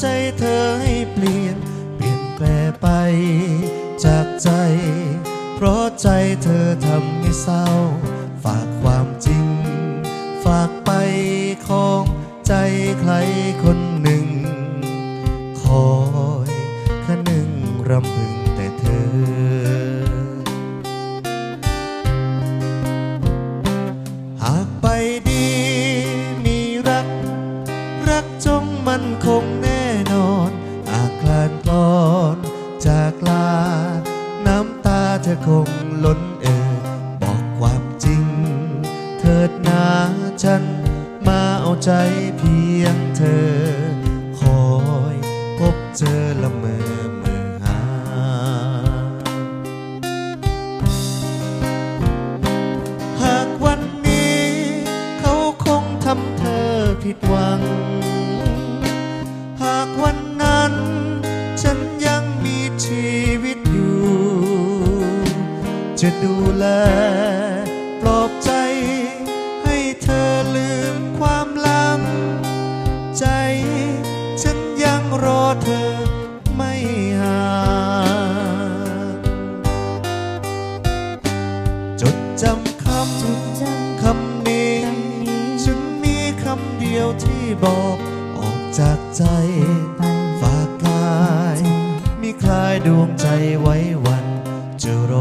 ใจเธอให้เปลี่ยน เปลี่ยนแปลไปจากใจ เพราะใจเธอทำให้เศร้า ฝากความจริง ฝากไปของใจใครคน จากลา น้ำตาเธอคงล้นเอ่อบอกความจริง เถิดนาฉันมาเอาใจเพียงเธอ คอยพบเจอละเมอ จะดูแลปลอบใจ ให้เธอลืมความลัง ใจ ฉันยังรอเธอไม่ห่างจดจำคำคำนี้ ฉันมีคำเดียวที่บอกออกจากใจ ฝากกาย มีคลายดวงใจไว้วัน จะร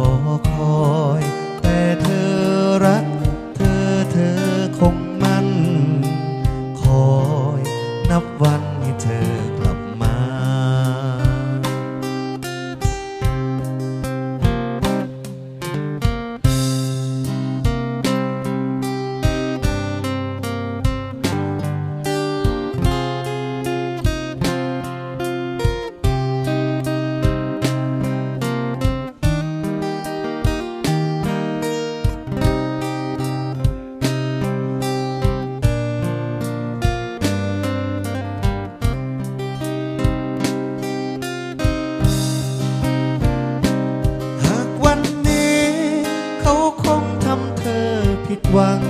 água.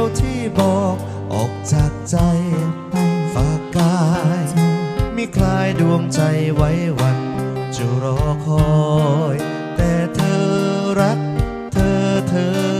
ยวที่บอกออกจากใจ ฝากกาย มีคลายดวงใจไว้วันจะรอคอย แต่เธอรัก เธอเธอ